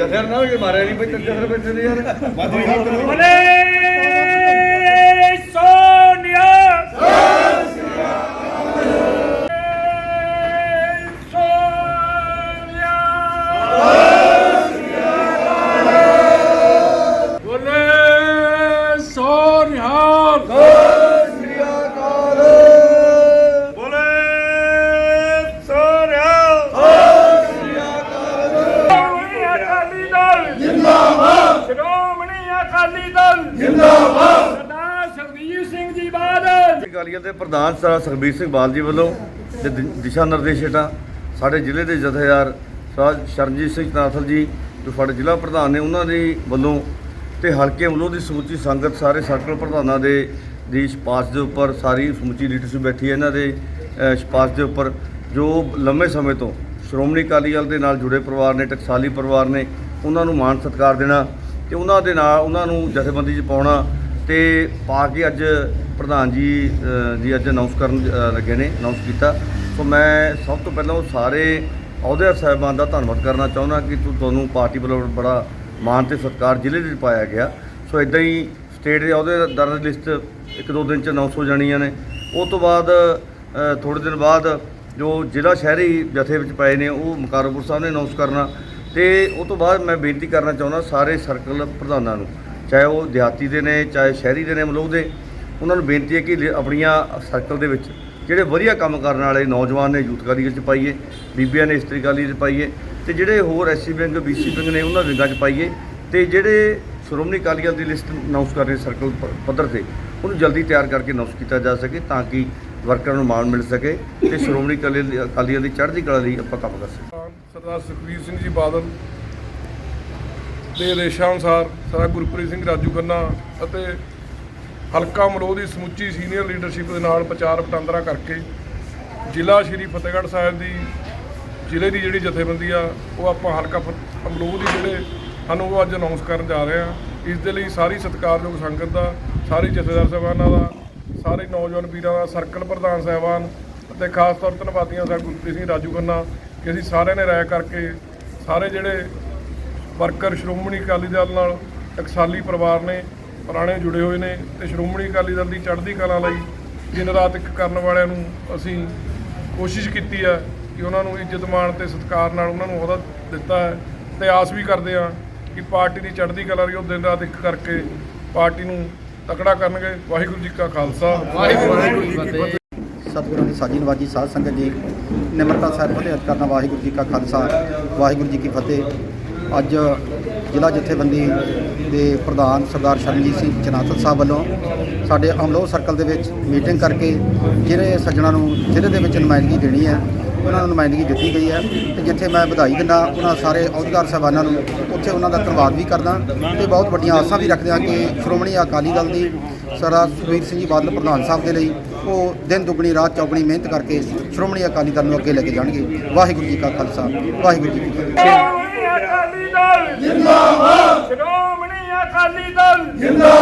ਜਥੇਰ ਨਾ ਜੇ ਮਾਰਿਆ ਨਹੀਂ ਬਈ ਜਥੇਰ ਬੈਠੇ ਨੇ ਯਾਰ। ਬਾਜੀ ਬੋਲੇ। ਅਕਾਲੀਆਂ ਦੇ ਪ੍ਰਧਾਨ ਸਰਦਾਰ ਸੁਖਬੀਰ ਸਿੰਘ ਬਾਲ ਜੀ ਵੱਲੋਂ ਤੇ ਦਿਸ਼ਾ ਨਿਰਦੇਸ਼ ਹੇਠਾਂ ਸਾਡੇ ਜ਼ਿਲ੍ਹੇ ਦੇ ਜਥੇਦਾਰ ਸਰਦਾਰ ਸ਼ਰਨਜੀਤ ਸਿੰਘ ਨਾਥਲ ਜੀ, ਜੋ ਸਾਡੇ ਜ਼ਿਲ੍ਹਾ ਪ੍ਰਧਾਨ ਨੇ, ਉਹਨਾਂ ਦੇ ਵੱਲੋਂ ਤੇ ਹਲਕੇ ਵੱਲੋਂ ਦੀ ਸਮੁੱਚੀ ਸੰਗਤ, ਸਾਰੇ ਸਰਕਲ ਪ੍ਰਧਾਨਾਂ ਦੇ, ਦੀ ਸਿਫਾਰਸ਼ ਦੇ ਉੱਪਰ ਸਾਰੀ ਸਮੁੱਚੀ ਲੀਡਰਸ਼ਿਪ ਬੈਠੀ ਹੈ ਇਹਨਾਂ ਦੇ ਸਿਫਾਰਸ਼ ਦੇ ਉੱਪਰ, ਜੋ ਲੰਮੇ ਸਮੇਂ ਤੋਂ ਸ਼੍ਰੋਮਣੀ ਅਕਾਲੀ ਦਲ ਦੇ ਨਾਲ ਜੁੜੇ ਪਰਿਵਾਰ ਨੇ, ਟਕਸਾਲੀ ਪਰਿਵਾਰ ਨੇ, ਉਹਨਾਂ ਨੂੰ ਮਾਣ ਸਤਿਕਾਰ ਦੇਣਾ ਤੇ ਉਹਨਾਂ ਦੇ ਨਾਲ, ਉਹਨਾਂ ਨੂੰ ਜਥੇਬੰਦੀ 'ਚ ਪਾਉਣਾ ਤੇ ਪਾ ਕੇ ਅੱਜ ਪ੍ਰਧਾਨ ਜੀ ਜੀ ਅੱਜ ਅਨਾਉਂਸ ਕਰਨ ਲੱਗੇ ਨੇ ਅਨਾਉਂਸ ਕੀਤਾ। ਸੋ ਮੈਂ ਸਭ ਤੋਂ ਪਹਿਲਾਂ ਉਹ ਸਾਰੇ ਅਹੁਦੇਦਾਰ ਸਾਹਿਬਾਨ ਦਾ ਧੰਨਵਾਦ ਕਰਨਾ ਚਾਹੁੰਦਾ ਕਿ ਤੁ- ਤੁਹਾਨੂੰ ਪਾਰਟੀ ਵੱਲੋਂ ਬੜਾ ਮਾਣ ਤੇ ਸਤਿਕਾਰ ਜ਼ਿਲ੍ਹੇ ਦੇ ਪਾਇਆ ਗਿਆ। ਸੋ ਇਦਾਂ ਹੀ ਸਟੇਟ ਦੇ ਅਹੁਦੇਦਾਰਾਂ ਦੀ ਲਿਸਟ ਇੱਕ ਦੋ ਦਿਨ ਚ ਅਨਾਉਂਸ ਹੋ ਜਾਣੀਆਂ ਨੇ। ਉਹ ਤੋਂ ਬਾਅਦ ਅ, ਥੋੜ੍ਹੇ ਦਿਨ ਬਾਅਦ ਜੋ ਜ਼ਿਲ੍ਹਾ ਸ਼ਹਿਰੀ ਜਥੇ ਵਿੱਚ ਪਏ ਨੇ ਉਹ ਮੁਕਾਰਬਪੁਰ ਸਾਹਿਬ ਨੇ ਅਨਾਉਂਸ ਕਰਨਾ। ਤੇ ਉਹ ਤੋਂ ਬਾਅਦ ਮੈਂ ਬੇਨਤੀ ਕਰਨਾ ਚਾਹੁੰਦਾ ਸਾਰੇ ਸਰਕਲ ਪ੍ਰਧਾਨਾਂ ਨੂੰ ਚਾਹੇ ਉਹ ਦਿਹਾਤੀ ਦੇ ਨੇ ਚਾਹੇ ਸ਼ਹਿਰੀ ਦੇ ਨੇ ਮਲੋਹ ਦੇ। ਉਹਨਾਂ ਨੂੰ ਬੇਨਤੀ ਹੈ ਕਿ ਲ- ਆਪਣੀਆਂ ਸਰਕਲ ਦੇ ਵਿੱਚ ਜਿਹੜੇ ਵਧੀਆ ਕੰਮ ਕਰਨ ਵਾਲੇ ਨੌਜਵਾਨ ਨੇ, ਯੂਥ ਅਕਾਲੀ 'ਚ ਪਾਈਏ, ਬੀਬੀਆਂ ਨੇ ਇਸਤਰੀ ਅਕਾਲੀ 'ਚ ਪਾਈਏ ਤੇ ਜਿਹੜੇ ਹੋਰ ਐਸਸੀ ਵਿੰਗ ਬੀਸੀ ਵਿੰਗ ਨੇ ਉਹਨਾਂ ਵਿੰਗਾਂ 'ਚ ਪਾਈਏ ਤੇ ਜਿਹੜੇ ਸ਼੍ਰੋਮਣੀ ਅਕਾਲੀ ਦਲ ਦੀ ਲਿਸਟ ਅਨਾਉਂਸ ਕਰ ਰਹੇ ਸਰਕਲ ਪ- ਪੱਧਰ ਤੇ, ਉਹਨੂੰ ਜਲਦੀ ਤਿਆਰ ਕਰਕੇ ਅਨਾਉਂਸ ਕੀਤਾ ਜਾ ਸਕੇ ਤਾਂ ਕਿ ਵਰਕਰਾਂ ਨੂੰ ਮਾਣ ਮਿਲ ਸਕੇ ਤੇ ਸ਼੍ਰੋਮਣੀ ਅਕਾਲੀ ਦਲ- ਅਕਾਲੀ ਦਲ ਦੀ ਚੜ੍ਹਦੀ ਕਲਾ ਲਈ ਆਪਾਂ ਕੰਮ ਕਰ ਸਕੀਏ। ਪ੍ਰਧਾਨ ਸਰਦਾਰ ਸੁਖਬੀਰ ਸਿੰਘ ਜੀ ਬਾਦਲ ਦੇ ਆਦੇਸ਼ਾਂ ਅਨੁਸਾਰ ਸਰਦਾਰ ਗੁਰਪ੍ਰੀਤ ਸਿੰਘ ਰਾਜੂ ਖੰਨਾ ਅਤੇ ਹਲਕਾ ਮਲੋਹ ਦੀ ਸਮੁੱਚੀ ਸੀਨੀਅਰ ਲੀਡਰਸ਼ਿਪ ਦੇ ਨਾਲ ਪ੍ਰਚਾਰ ਵਟਾਂਦਰਾ ਕਰਕੇ ਜ਼ਿਲ੍ਹਾ ਸ਼੍ਰੀ ਫਤਿਹਗੜ੍ਹ ਸਾਹਿਬ ਦੀ, ਜ਼ਿਲ੍ਹੇ ਦੀ ਜਿਹੜੀ ਜਥੇਬੰਦੀ ਆ, ਉਹ ਆਪਾਂ ਹਲਕਾ ਫ- ਅਮਲੋਹ ਦੀ ਜਿਹੜੇ ਹਨ ਉਹ ਅੱਜ ਅਨਾਉਂਸ ਕਰਨ ਜਾ ਰਹੇ ਆ। ਇਸ ਦੇ ਲਈ ਸਾਰੀ ਸਤਿਕਾਰਯੋਗ ਸੰਗਤ ਦਾ, ਸਾਰੇ ਜਥੇਦਾਰ ਸਾਹਿਬਾਨਾਂ ਦਾ, ਸਾਰੇ ਨੌਜਵਾਨ ਵੀਰਾਂ ਦਾ, ਸਰਕਲ ਪ੍ਰਧਾਨ ਸਾਹਿਬਾਨ ਅਤੇ ਖਾਸ ਤੌਰ ਤੇ ਧੰਨਵਾਦੀਆਂ ਸਾਹਿਬ ਗੁਰਪ੍ਰੀਤ ਸਿੰਘ, ਰਾਜੂ ਖੰਨਾ, ਕਿ ਅਸੀਂ ਸਾਰਿਆਂ ਨੇ ਰਾਇ ਕਰਕੇ ਸਾਰੇ ਜਿਹੜੇ ਵਰਕਰ, ਸ਼੍ਰੋਮਣੀ ਅਕਾਲੀ ਦਲ ਨਾਲ, ਟਕਸਾਲੀ ਪਰਿਵਾਰ ਨੇ ਪੁਰਾਣੇ ਜੁੜੇ ਹੋਏ ਨੇ ਤੇ ਸ਼੍ਰੋਮਣੀ ਅਕਾਲੀ ਦਲ ਦੀ ਚੜ੍ਹਦੀ ਕਲਾ ਲਈ ਦਿਨ ਰਾਤ ਇੱਕ ਕਰਨ ਵਾਲਿਆਂ ਨੂੰ ਅਸੀਂ ਕੋਸ਼ਿਸ਼ ਕੀਤੀ ਹੈ ਕਿ ਉਹਨਾਂ ਨੂੰ ਇੱਜ਼ਤ ਮਾਣ ਤੇ ਸਤਿਕਾਰ ਨਾਲ ਉਹਨਾਂ ਨੂੰ ਅਹੁਦਾ ਦਿੱਤਾ ਹੈ ਤੇ ਆਸ ਵੀ ਕਰਦੇ ਹਾਂ ਕਿ ਪਾਰਟੀ ਦੀ ਚੜ੍ਹਦੀ ਕਲਾ ਲਈ ਉਹ ਦਿਨ ਰਾਤ ਇੱਕ ਕਰਕੇ ਪਾਰਟੀ ਨੂੰ ਤਕੜਾ ਕਰਨਗੇ। ਵਾਹਿਗੁਰੂ ਜੀ ਕਾ ਖਾਲਸਾ। ਵਾਹਿਗੁਰੂ ਜੀ ਕੀ ਫਤਿਹ। ਸਤਿਗੁਰਾਂ ਦੀ ਸਾਜੀ ਨਵਾਜੀ ਸਾਧ ਸੰਗਤ ਜੀ ਨਿਮਰਤਾ ਸਾਹਿਬ ਫਤਿਹ ਕਰਨਾ ਵਾਹਿਗੁਰੂ ਜੀ ਕਾ ਖਾਲਸਾ। ਵਾਹਿਗੁਰੂ ਜੀ ਕੀ ਫਤਿਹ। ਅੱਜ ਜ਼ਿਲ੍ਹਾ ਜਥੇਬੰਦੀ ਦੇ ਪ੍ਰਧਾਨ ਸਰਦਾਰ ਸ਼ਰਨਜੀਤ ਸਿੰਘ ਜਨਾਤਲ ਸਾਹਿਬ ਵੱਲੋਂ ਸਾਡੇ ਅਮਲੋਹ ਸਰਕਲ ਦੇ ਵਿੱਚ ਮੀਟਿੰਗ ਕਰਕੇ ਜਿਹੜੇ ਸੱਜਣਾ ਨੂੰ ਜ਼ਿਲ੍ਹੇ ਦੇ ਵਿੱਚ ਨੁਮਾਇੰਦਗੀ ਦੇਣੀ ਹੈ, ਉਹਨਾਂ ਨੂੰ ਨੁਮਾਇੰਦਗੀ ਦਿੱਤੀ ਗਈ ਹੈ ਤੇ ਜਿੱਥੇ ਮੈਂ ਵਧਾਈ ਦਿੰਦਾ, ਉਹਨਾਂ ਸਾਰੇ ਅਹੁਦੇਦਾਰ ਸਾਹਿਬਾਨਾਂ ਨੂੰ ਉੱਥੇ ਉਹਨਾਂ ਦਾ ਧੰਨਵਾਦ ਵੀ ਕਰਦਾ ਤੇ ਬਹੁਤ ਵੱਡੀਆਂ ਆਸਾਂ ਵੀ ਰੱਖਦੇ ਹਾਂ ਕਿ ਸ਼੍ਰੋਮਣੀ ਅਕਾਲੀ ਦਲ ਦੀ ਸਰਦਾਰ ਸੁਖਬੀਰ ਸਿੰਘ ਜੀ ਬਾਦਲ ਪ੍ਰਧਾਨ ਸਾਹਿਬ ਦੇ ਲਈ ਉਹ ਦਿਨ ਦੁੱਗਣੀ, ਰਾਤ ਚੌਗਣੀ ਮਿਹਨਤ ਕਰਕੇ ਸ਼੍ਰੋਮਣੀ ਅਕਾਲੀ ਦਲ ਨੂੰ ਅੱਗੇ ਲੈ ਕੇ ਜਾਣਗੇ। ਵਾਹਿਗੁਰੂ ਜੀ ਕਾ ਖਾਲਸਾ, ਵਾਹਿਗੁਰੂ ਜੀ ਕੀ ਫਤਿਹ। ਅਕਾਲੀ ਦਲ। ਜਿੰਦਾਬਾਦ। ਸ਼੍ਰੋਮਣੀ ਅਕਾਲੀ ਦਲ। ਜਿੰਦਾਬਾਦ।